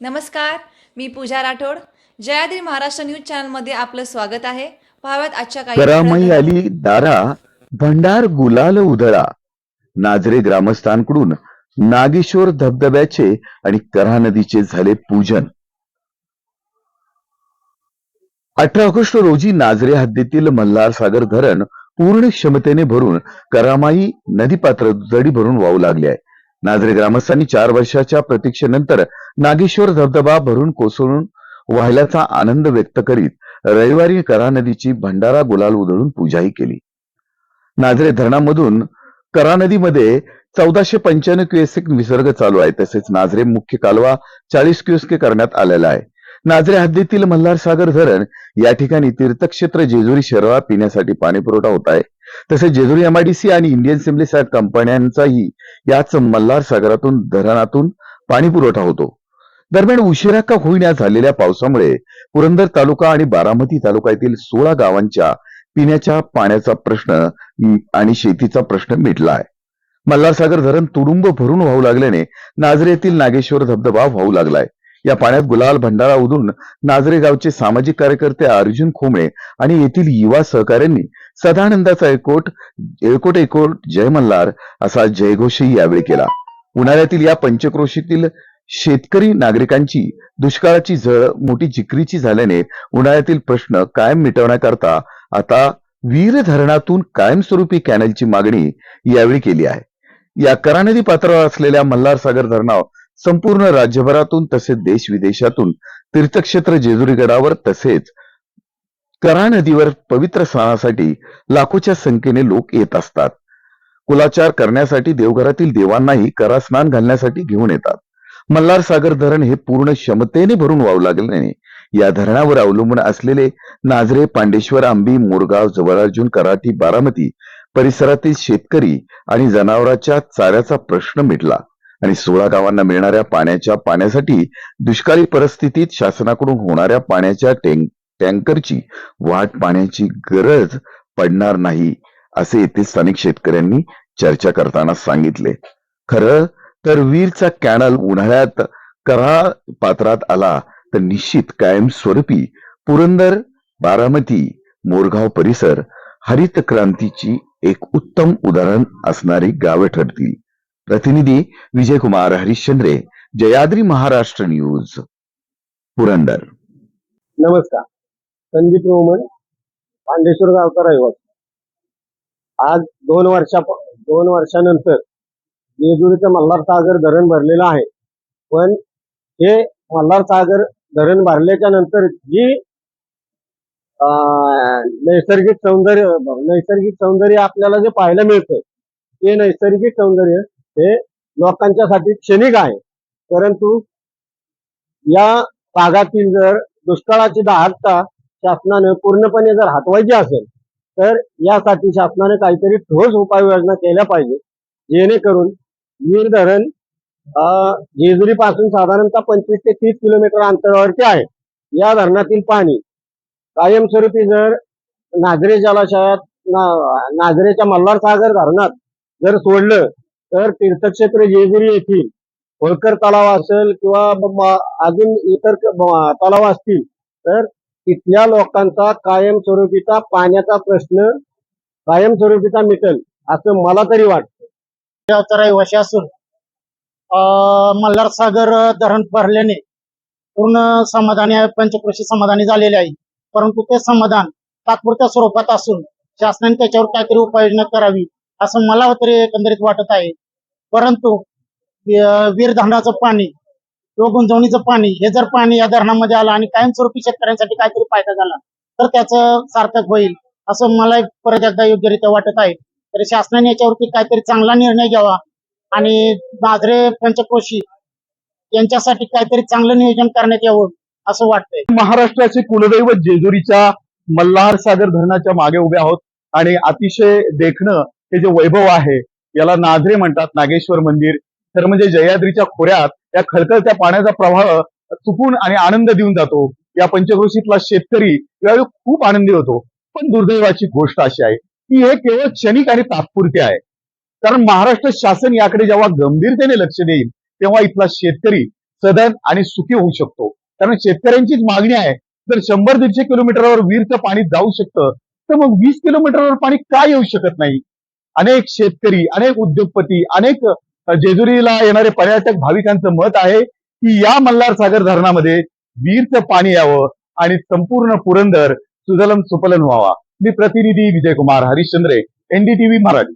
नमस्कार मी पूजा राठोड. जयाद्री महाराष्ट्र न्यूज चॅनलमध्ये आपलं स्वागत आहे. पाहाव्यात आजच्या काही करामाई आली दारा भंडार गुलाल उधळा. नाझरे ग्रामस्थांकडून नागेश्वर धबधब्याचे आणि करा नदीचे झाले पूजन. अठरा ऑगस्ट रोजी नाझरे हद्दीतील मल्हार सागर धरण पूर्ण क्षमतेने भरून करामाई नदीपात्र जडी भरून वाहू लागले आहे. नाझरे ग्रामस्थांनी चार वर्षाच्या प्रतीक्षेनंतर नागेश्वर धबधबा भरून कोसळून वाहिल्याचा आनंद व्यक्त करीत रविवारी करा नदीची भंडारा गुलाल उधळून पूजाही केली. नाझरे धरणामधून करा नदीमध्ये चौदाशे पंच्याण्णव क्युसेक विसर्ग चालू आहे. तसेच नाझरे मुख्य कालवा चाळीस क्युसेक करण्यात आलेला आहे. नाझरे हद्दीतील मल्हार सागर धरण या ठिकाणी तीर्थक्षेत्र जेजुरी शहराला पिण्यासाठी पाणी पुरवठा होत आहे. तसेच जेजुरी एमआयडीसी आणि इंडियन सिमलेस या कंपन्यांचाही याच मल्हार सागरातून धरणातून पाणी पुरवठा होतो. दरम्यान उशिरा का होईना झालेल्या पावसामुळे पुरंदर तालुका आणि बारामती तालुका येथील सोळा गावांच्या पिण्याच्या पाण्याचा प्रश्न आणि शेतीचा प्रश्न मिटला आहे मल्हारसागर धरण तुडुंब भरून वाहू लागल्याने नाजरे येथील नागेश्वर धबधबा वाहू लागलाय. या पाण्यात गुलाल भंडारा उधळून नाझरे गावचे सामाजिक कार्यकर्ते अर्जुन खोमळे आणि येथील युवा सहकाऱ्यांनी सदानंदाचा एकोट एकोट एकोट जय मल्हार असा जयघोषही यावेळी केला. उन्हाळ्यातील या पंचक्रोशीतील शेतकरी नागरिकांची दुष्काळाची झळ मोठी जिकरीची झाल्याने उन्हाळ्यातील प्रश्न कायम मिटवण्याकरता आता वीर धरणातून कायमस्वरूपी कॅनलची मागणी यावेळी केली आहे. या करानदी पात्रावर असलेल्या मल्हार सागर धरणावर संपूर्ण राज्यभरातून तसेच देश विदेशातून तीर्थक्षेत्र जेजुरी गडावर तसेच करा नदीवर पवित्र स्नानासाठी लाखोच्या संख्येने लोक येत असतात. कुलाचार करण्यासाठी देवघरातील देवांनाही करा स्नान घालण्यासाठी घेऊन येतात. मल्हार सागर धरण हे पूर्ण क्षमतेने भरून वाहू लागल्याने या धरणावर अवलंबून असलेले नाझरे पांडेश्वर आंबी मोरगाव जवळार्जुन कराठी बारामती परिसरातील शेतकरी आणि जनावरांच्या चाऱ्याचा प्रश्न मिटला. आणि सोळा गावांना मिळणाऱ्या पाण्याच्या पाण्यासाठी दुष्काळी परिस्थितीत शासनाकडून होणाऱ्या पाण्याच्या टँक टँकरची वाट पाण्याची गरज पडणार नाही असे येथे स्थानिक शेतकऱ्यांनी चर्चा करताना सांगितले. खरं तर वीरचा कॅनल उन्हाळ्यात करा पात्रात आला तर निश्चित कायमस्वरूपी पुरंदर बारामती मोरगाव परिसर हरित क्रांतीची एक उत्तम उदाहरण असणारी गावे ठरतील. प्रतिनिधी विजयकुमार हरिश्चंद्रे जयाद्री महाराष्ट्र न्यूज पुरंदर. नमस्कार. संदीप रोमन पांडेश्वर गावचा रहिवासी. आज दोन वर्षा दोन वर्षानंतर येजुरीचं मल्हार सागर धरण भरलेलं आहे. पण हे मल्हार सागर धरण भरल्याच्या नंतर जी नैसर्गिक सौंदर्य नैसर्गिक सौंदर्य आपल्याला जे पाहायला मिळतंय ते नैसर्गिक सौंदर्य हे लोकांच्यासाठी क्षणिक आहे. परंतु या भागातील जर दुष्काळाची दाहकता शासनाने पूर्णपणे जर हटवायची असेल तर यासाठी शासनाने काहीतरी ठोस उपाययोजना केल्या पाहिजे. जेणेकरून वीर धरण जेजुरी जेजुरीपासून साधारणतः पंचवीस ते तीस किलोमीटर अंतरावरती आहे. या धरणातील पाणी कायमस्वरूपी जर नागरे जलाशयात ना- मल्हार सागर धरणात जर सोडलं तर तीर्थक्षेत्र जेजुरी येथील होळकर तलाव असेल किंवा अजून इतर तलाव असतील तर तिथल्या लोकांचा कायमस्वरूपीचा पाण्याचा प्रश्न कायमस्वरूपीचा मिटेल असं मला तरी वाटतं. गावचा रहिवासी असून अं, मल्हार सागर धरण भरल्याने पूर्ण समाधानी आहे पंचकृषी समाधानी झालेले आहे. परंतु ते समाधान तात्पुरत्या स्वरूपात असून शासनाने त्याच्यावर काहीतरी उपाययोजना करावी. असं मला तरी एकंदरीत वाटत आहे. परंतु वीर धरणाचं पाणी किंवा गुंजवणीचं पाणी हे जर पाणी या धरणामध्ये आलं आणि कायमस्वरूपी शेतकऱ्यांसाठी काहीतरी फायदा झाला तर त्याचं सार्थक होईल असं मला परत एकदा योग्यरित्या वाटत आहे. तर शासनाने याच्यावरती काहीतरी चांगला निर्णय घ्यावा आणि नाझरे पंचक्रोशी यांच्यासाठी काहीतरी चांगलं नियोजन करण्यात यावं असं वाटतंय. महाराष्ट्राचे कुलदैवत जेजुरीच्या मल्हार सागर धरणाच्या मागे उभे आहोत आणि अतिशय देखणं हे जे वैभव आहे याला नाझरे म्हणतात नागेश्वर मंदिर. तर म्हणजे जयाद्रीच्या खोऱ्यात या खळखळत्या पाण्याचा प्रवाह चुकून आणि आनंद देऊन जातो. या पंचक्रोशीतला शेतकरी यावेळी खूप आनंदी होतो. पण दुर्दैवाची गोष्ट अशी आहे की हे केवळ क्षणिक आणि तात्पुरते आहे. कारण महाराष्ट्र शासन याकडे जेव्हा गंभीरतेने लक्ष देईल तेव्हा इथला शेतकरी सदन आणि सुखी होऊ शकतो. कारण शेतकऱ्यांचीच मागणी आहे जर शंभर दीडशे किलोमीटरवर विहीरचं पाणी जाऊ शकतं तर मग वीस किलोमीटरवर पाणी का येऊ शकत नाही? अनेक शेतकरी अनेक उद्योगपती अनेक जेजुरीला येणारे पर्यटक भाविकांचं मत आहे की या मल्हार सागर धरणामध्ये वीरचं पाणी यावं आणि संपूर्ण पुरंदर सुजलन सुपलन व्हावा. मी प्रतिनिधी विजयकुमार हरिश्चंद्रे एनडीटीव्ही मराठी.